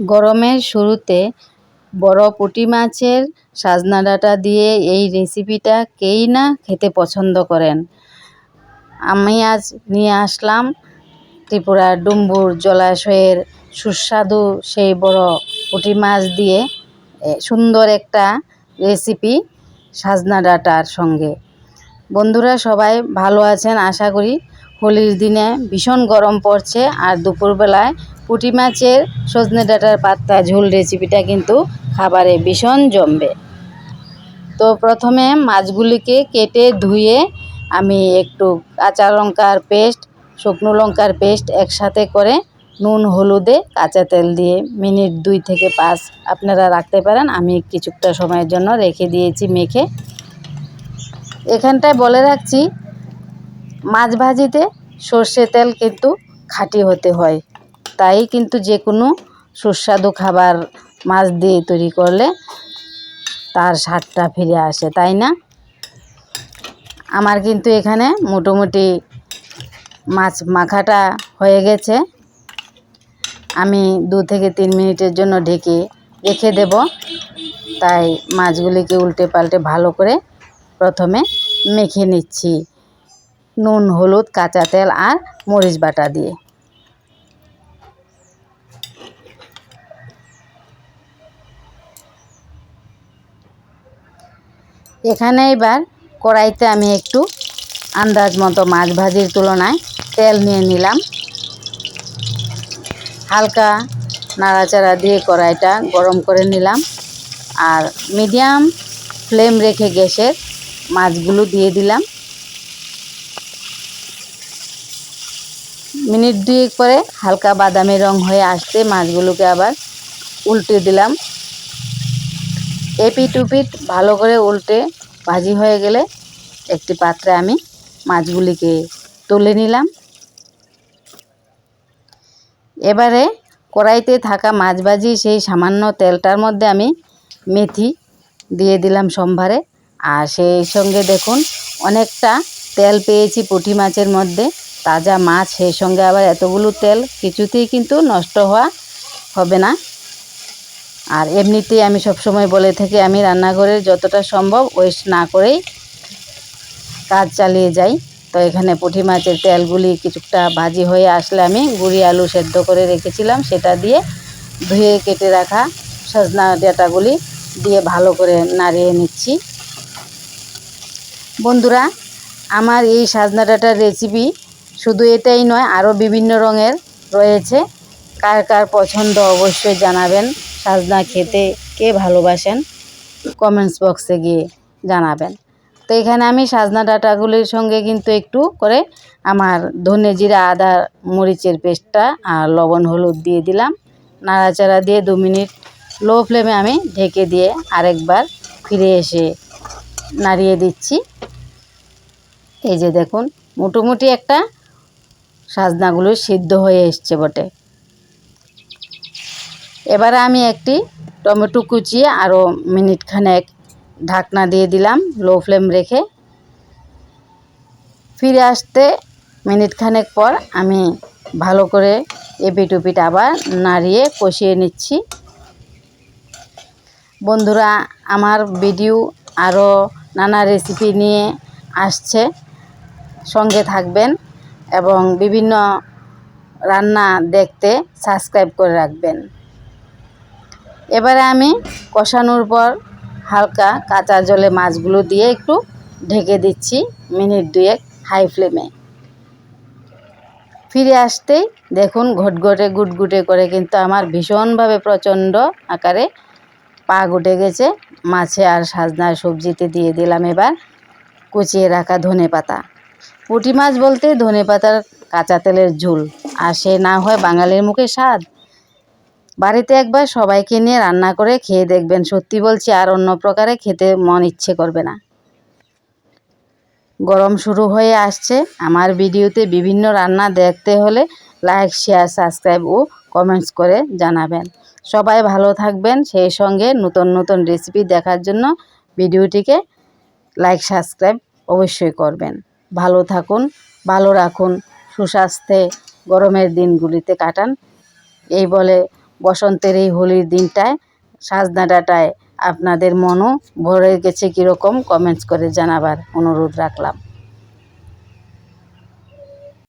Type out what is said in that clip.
গরমের শুরুতে বড় পুঁটি মাছের সাজনা ডাঁটা দিয়ে এই রেসিপিটা কেই না খেতে পছন্দ করেন। আমি আজ নিয়ে আসলাম ত্রিপুরার ডুম্বুর জলাশয়ের সুস্বাদু সেই বড় পুঁটি মাছ দিয়ে সুন্দর একটা রেসিপি সাজনা ডাঁটার সঙ্গে। বন্ধুরা সবাই ভালো আছেন, আশা করি হোলির দিনে ভীষণ গরম পড়ছে আর দুপুরবেলায় পুঁটি মাছের সজনে ডাঁটার পাত্তা, ঝোল রেসিপিটা কিন্তু খাবারে ভীষণ জমবে। তো প্রথমে মাছগুলিকে কেটে ধুয়ে আমি একটু কাঁচা লঙ্কার পেস্ট, শুকনো লঙ্কার পেস্ট একসাথে করে নুন, হলুদে কাঁচা তেল দিয়ে মিনিট দুই থেকে পাঁচ আপনারা রাখতে পারেন। আমি কিছুটা সময়ের জন্য রেখে দিয়েছি মেখে। এখানটায় বলে রাখছি, মাছ ভাজিতে সর্ষে তেল কিন্তু খাঁটি হতে হয়। তাই কিন্তু যে কোনো সুস্বাদু খাবার মাছ দিয়ে তৈরি করলে তার স্বাদটা ফিরে আসে, তাই না? আমার কিন্তু এখানে মোটামুটি মাছ মাখাটা হয়ে গেছে। আমি দু থেকে তিন মিনিটের জন্য ঢেকে রেখে দেব। তাই মাছগুলিকে উল্টে পাল্টে ভালো করে প্রথমে মেখে নিচ্ছি। নুন, হলুদ, কাঁচা তেল আর মরিচ বাটা দিয়ে। এখানে এবার কড়াইতে আমি একটু আন্দাজ মতো মাছ ভাজির তুলনায় তেল নিয়ে নিলাম। হালকা নাড়াচাড়া দিয়ে কড়াইটা গরম করে নিলাম আর মিডিয়াম ফ্লেম রেখে গ্যাসের মাছগুলো দিয়ে দিলাম। মিনিট দুয়েক পরে হালকা বাদামি রং হয়ে আসতে মাছগুলোকে আবার উল্টে দিলাম। এপিট উপিট ভালো করে উল্টে ভাজি হয়ে গেলে একটি পাত্রে আমি মাছগুলিকে তুলে নিলাম। এবারে কড়াইতে থাকা মাছ ভাজি সেই সামান্য তেলটার মধ্যে আমি মেথি দিয়ে দিলাম সম্ভারে আর সেই সঙ্গে দেখুন, অনেকটা তেল পেয়েছি পুঁটি মাছের মধ্যে। তাজা মাছ, সেই সঙ্গে আবার এতগুলো তেল কিছুতেই কিন্তু নষ্ট হওয়া হবে না। আর এমনিতেই আমি সবসময় বলে থাকি, আমি রান্নাঘরের যতটা সম্ভব ওয়েস্ট না করেই কাজ চালিয়ে যাই। তো এখানে পুঁটি মাছের তেলগুলি কিছুটা ভাজি হয়ে আসলে আমি গুঁড়ি আলু সেদ্ধ করে রেখেছিলাম, সেটা দিয়ে ধুয়ে কেটে রাখা সজনা ডাটাগুলি দিয়ে ভালো করে নাড়িয়ে নিচ্ছি। বন্ধুরা, আমার এই সাজনা ডাটার রেসিপি শুধু এটাই নয়, আরও বিভিন্ন রঙের রয়েছে। কার কার পছন্দ অবশ্যই জানাবেন। সাজনা খেতে কে ভালোবাসেন? কমেন্টস বক্সে গিয়ে জানাবেন। তো এখানে আমি সাজনা ডাটাগুলির সঙ্গে কিন্তু একটু করে আমার ধনে জিরা, আদা, মরিচের পেস্টটা আর লবণ, হলুদ দিয়ে দিলাম। নাড়াচাড়া দিয়ে দু মিনিট লো ফ্লেমে আমি ঢেকে দিয়ে আরেকবার ফিরে এসে নাড়িয়ে দিচ্ছি। এই যে দেখুন, মোটামুটি একটা সাজনাগুলো সিদ্ধ হয়ে এসছে বটে। এবারে আমি একটি টমেটো কুচিয়ে আরও মিনিট খানেক ঢাকনা দিয়ে দিলাম লো ফ্লেম রেখে। ফিরে আসতে মিনিট খানেক পর আমি ভালো করে এপিট উপিট আবার নাড়িয়ে কষিয়ে নিচ্ছি। বন্ধুরা, আমার ভিডিও আরও নানা রেসিপি নিয়ে আসছে। সঙ্গে থাকবেন এবং বিভিন্ন রান্না দেখতে সাবস্ক্রাইব করে রাখবেন। এবারে আমি কষানোর পর হালকা কাঁচা জলে মাছগুলো দিয়ে একটু ঢেকে দিচ্ছি মিনিট দুয়েক হাই ফ্লেমে। ফিরে আসতেই দেখুন ঘটঘটে গুটগুটে করে কিন্তু আমার ভীষণভাবে প্রচণ্ড আকারে পা উঠে গেছে। মাছে আর সাজনার সবজিতে দিয়ে দিলাম এবার কুচিয়ে রাখা ধনে পাতা। পুঁটি মাছ বলতে ধনে পাতার কাঁচা তেলের ঝোল, আর সে না হয় বাঙালির মুখে স্বাদ। বাড়িতে একবার সবাইকে নিয়ে রান্না করে খেয়ে দেখবেন। সত্যি বলছি, আর অন্য প্রকারে খেতে মন ইচ্ছে করবে না। গরম শুরু হয়ে আসছে। আমার ভিডিওতে বিভিন্ন রান্না দেখতে হলে লাইক, শেয়ার, সাবস্ক্রাইব ও কমেন্টস করে জানাবেন। সবাই ভালো থাকবেন। সেই সঙ্গে নতুন নতুন রেসিপি দেখার জন্য ভিডিওটিকে লাইক, সাবস্ক্রাইব অবশ্যই করবেন। ভালো থাকুন, ভালো রাখুন, সুস্বাস্থ্যে গরমের দিনগুলিতে কাটান। এই বলে বসন্তের এই হোলির দিনটায়, সাজনা ডাঁটায় আপনাদের মনও ভরে গেছে কীরকম? কমেন্টস করে জানাবার অনুরোধ রাখলাম।